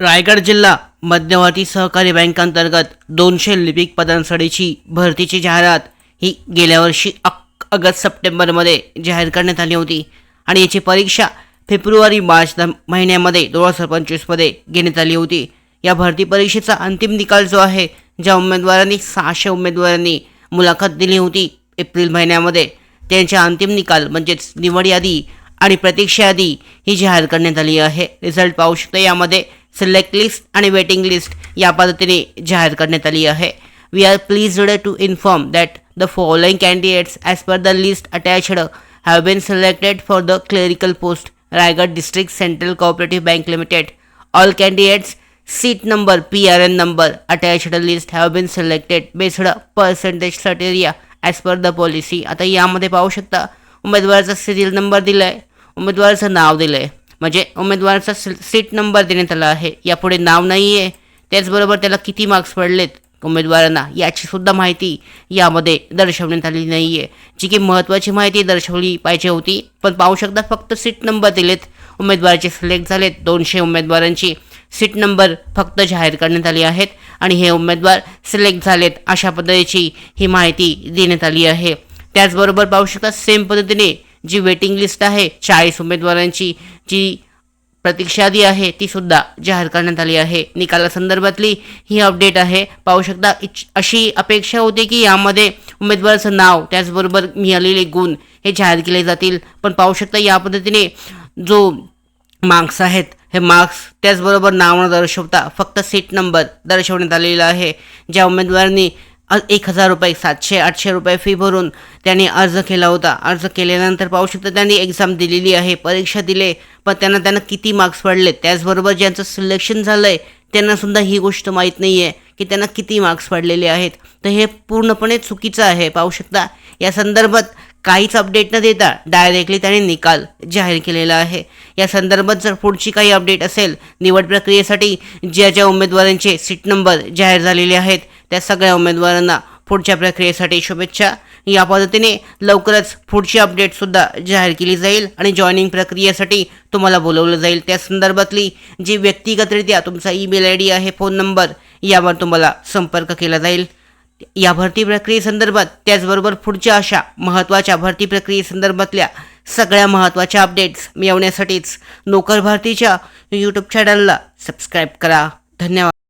रायगड जिल्हा मध्यवर्ती सहकारी बँकांतर्गत दोनशे लिपिक पदांसाठीची भरतीची जाहिरात ही गेल्या वर्षी अक ऑगस्ट सप्टेंबरमध्ये जाहीर करण्यात आली होती आणि याची परीक्षा फेब्रुवारी मार्च द- महिन्यामध्ये दोन हजार पंचवीसमध्ये घेण्यात आली होती. या भरती परीक्षेचा अंतिम निकाल जो आहे ज्या उमेदवारांनी सहाशे उमेदवारांनी मुलाखत दिली होती एप्रिल महिन्यामध्ये त्यांच्या अंतिम निकाल म्हणजेच निवड यादी आणि प्रतीक्षा यादी ही जाहीर करण्यात आली आहे. रिझल्ट पाहू शकता यामध्ये सिलेक्ट लिस्ट आणि वेटिंग लिस्ट या पद्धतीने जाहीर करण्यात आली आहे. We are pleased to inform that the following candidates as per the list attached have been selected for the clerical post Raigad district central cooperative bank limited all candidates seat number P R N number attached list have been selected based percentage criteria as per the policy आता यामध्ये पाहू शकता उमेदवाराचा serial number दिलाय उमेदवाराचं नाव दिलं आहे म्हणजे उमेदवाराचा सीट नंबर देण्यात आला आहे. यापुढे नाव नाही आहे त्याचबरोबर त्याला किती मार्क्स पडलेत उमेदवारांना याची सुद्धा माहिती यामध्ये दर्शवण्यात आली नाही आहे जी की महत्त्वाची माहिती दर्शवली पाहिजे होती पण पाहू शकता फक्त सीट नंबर दिलेत. उमेदवाराचे सिलेक्ट झालेत. दोनशे उमेदवारांची सीट नंबर फक्त जाहीर करण्यात आली आहेत आणि हे उमेदवार सिलेक्ट झालेत अशा पद्धतीची ही माहिती देण्यात आली आहे. त्याचबरोबर पाहू शकता सेम पद्धतीने जी वेटिंग लिस्ट आहे चाळीस उमेदवारांची जी प्रतीक्षादी आहे ती सुद्धा जाहीर करण्यात आली आहे. निकालासंदर्भातली ही अपडेट आहे. पाहू शकता इच अशी अपेक्षा होती की यामध्ये उमेदवाराचं नाव त्याचबरोबर मिळालेले गुण हे जाहीर केले जातील. पण पाहू शकता या पद्धतीने जो मार्क्स आहेत हे मार्क्स त्याचबरोबर नाव न दर्शवता फक्त सीट नंबर दर्शवण्यात आलेला आहे. ज्या उमेदवारांनी एक हजार रुपये सातशे आठशे रुपये फी भरून त्यांनी अर्ज केला होता. अर्ज केल्यानंतर पाहू शकता त्यांनी एक्झाम दिलेली आहे परीक्षा दिले पण त्यांना त्यांना किती मार्क्स पडले? त्याचबरोबर ज्यांचं सिलेक्शन झालं आहे त्यांना सुद्धा ही गोष्ट माहीत नाही आहे की त्यांना किती मार्क्स पडलेले आहेत. तर हे पूर्णपणे चुकीचं आहे. पाहू शकता या संदर्भात काहीच अपडेट न देता डायरेक्टली त्याने निकाल जाहीर केलेला आहे. या संदर्भात जर पुढची काही अपडेट असेल निवड प्रक्रियेसाठी ज्या ज्या उमेदवारांचे सीट नंबर जाहीर झालेले आहेत त्या सगळ्या उमेदवारांना पुढच्या प्रक्रियेसाठी शुभेच्छा. या पद्धतीने लवकरच पुढची अपडेटसुद्धा जाहीर केली जाईल आणि जॉईनिंग प्रक्रियेसाठी तुम्हाला बोलवलं जाईल. त्या संदर्भातली जी व्यक्तिगतरित्या तुमचा ईमेल आय डी आहे फोन नंबर यावर तुम्हाला संपर्क केला जाईल. या भरती प्रक्रियेसंदर्भात त्याचबरोबर पुढच्या अशा महत्त्वाच्या भरती प्रक्रियेसंदर्भातल्या सगळ्या महत्त्वाच्या अपडेट्स मिळवण्यासाठीच नोकर भारतीच्या यूट्यूब चॅनलला सबस्क्राईब करा. धन्यवाद.